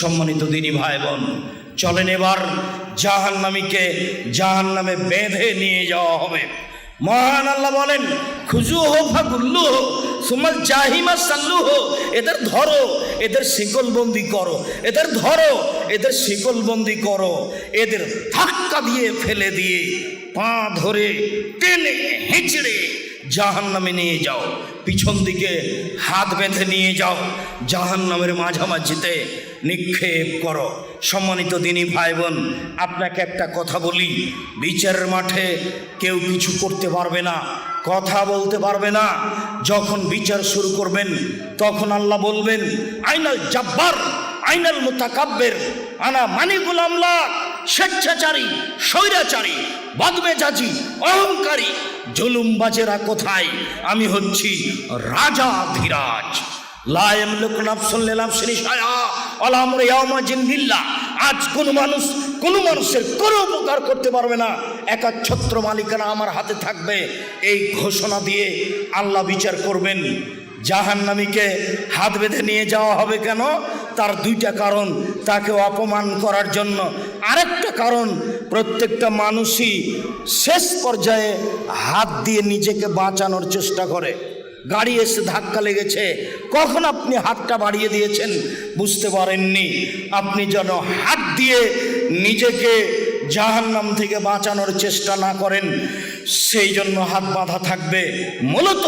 সম্মানিত দিনী ভাই বোন চলেন এবার জাহান্নামীকে জাহান্নামে বেঁধে নিয়ে যাওয়া হবে। মহান আল্লাহ বলেন খুজু হো ফাগুল্লু হো, সুমাল জাহিমা সাল্লু হো, এদের ধরো, এদের শিকলবন্দি করো, এদের ধরো, এদের শিকলবন্দি করো, এদের ধাক্কা দিয়ে ফেলে দিয়ে পা ধরে টেনে হেঁচড়ে জাহান নামে নিয়ে যাও। পিছন দিকে হাত বেঁধে নিয়ে যাও। জাহান নামের মাঝামাঝিতে নিক্ষেপ করো। সম্মানিত দিনী ভাই বোন আপনাকে একটা কথা বলি। বিচারের মাঠে কেউ কিছু করতে পারবে না, কথা বলতে পারবে না। যখন বিচার শুরু করবেন, তখন আল্লাহ বলবেন, আইনাল জাব্বার, আইনাল মুতাকাব্বের, আনা মানিকুল আমলা স্বেচ্ছাচারী, স্বৈরাচারী বদমেজাজি অহংকারী। জুলুমবাজেরা কোথায়? আমি হচ্ছি রাজা ধীরাজ। লায়ম লোকনাফ শুনলাম শ্রী সায়া অলামর ইয়ামা জিন্দিল্লা আজ কোন মানুষ, কোন মানুষের কোনো উপকার করতে পারবে না। একা ছত্র মালিকানা আমার হাতে থাকবে। এই ঘোষণা দিয়ে আল্লাহ বিচার করবেন। জাহান্নামীকে হাত বেঁধে নিয়ে যাওয়া হবে কেন? তার দুইটা কারণ। তাকে অপমান করার জন্য আরেকটা কারণ প্রত্যেকটা মানুষই শেষ পর্যায়ে হাত দিয়ে নিজেকে বাঁচানোর চেষ্টা করে। গাড়ি এসে ধাক্কা লেগেছে। কখন আপনি হাতটা বাড়িয়ে দিয়েছেন বুঝতে পারেননি। আপনি যেন হাত দিয়ে নিজেকে জাহান্নাম থেকে বাঁচানোর চেষ্টা না করেন, সেই জন্য হাত বাঁধা থাকবে। মূলত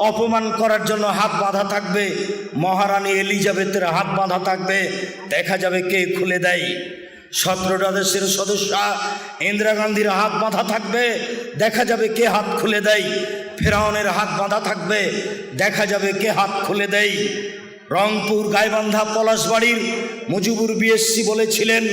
অপমান করার জন্য হাত বাঁধা থাকবে। মহারানী এলিজাবেথের হাত বাঁধা থাকবে। দেখা যাবে কে খুলে দেয়। সতেরোটা দেশের সদস্য, ইন্দিরা গান্ধীর হাত বাঁধা থাকবে, দেখা যাবে কে হাত খুলে দেয়। ফেরাউনের হাত বাঁধা থাকবে, দেখা যাবে কে হাত খুলে দেয়। রংপুর গাইবান্ধা পলাশবাড়ির মুজিবুর বিএসসি বলেছিলেন,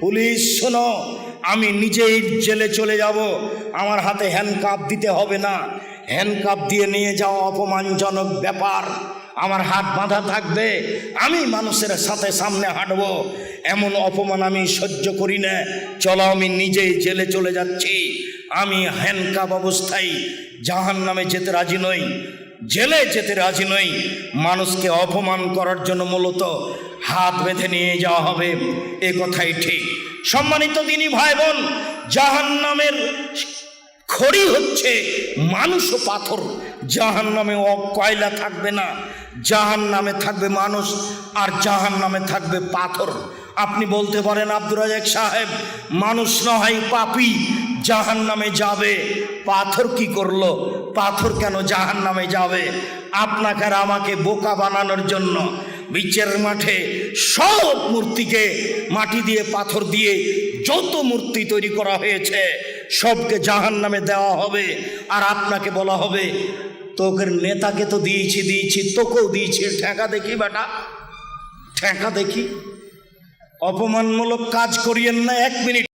পুলিশ, শোনো, আমি নিজেই জেলে চলে যাব। আমার হাতে হ্যান্ডকাপ দিতে হবে না। হ্যান্ডকাপ দিয়ে নিয়ে যাওয়া অপমানজনক ব্যাপার। আমার হাত বাঁধা থাকবে, আমি মানুষের সাথে সামনে হাঁটবো। এমন অপমান আমি সহ্য করি না। চলো, আমি নিজেই জেলে চলে যাচ্ছি। আমি হ্যান্ডকাপ অবস্থায় জাহান নামে যেতে রাজি নই। জেলে যেতে রাজি নই। মানুষকে অপমান করার জন্য মূলত হাত বেঁধে নিয়ে যাওয়া হবে। এ কথাই ঠিক। সম্মানিত দিনী ভাই বোন জাহান নামের খড়ি হচ্ছে মানুষ ও পাথর। জাহান নামে অ কয়লা থাকবে না জাহান নামে থাকবে মানুষ আর জাহান নামে থাকবে পাথর। আপনি বলতে পারেন আব্দুর রাজাক সাহেব, মানুষ নয়, পাপি। জাহান নামে যাবে, পাথর কি করল? পাথর কেন জাহান নামে যাবে? আপনাকে আর আমাকে বোকা বানানোর জন্য বিচের মাঠে সব মূর্তিকে মাটি দিয়ে পাথর দিয়ে যত মূর্তি তৈরি করা হয়েছে, সবকে জাহান নামে দেওয়া হবে। আর আপনাকে বলা হবে তোকে নেতাকে তো দিয়েছি দিয়েছি, তোকেও দিয়েছি। ঠেকা দেখি বেটা, ঠেকা দেখি। অপমানমূলক কাজ করিয়েন না, এক মিনিট।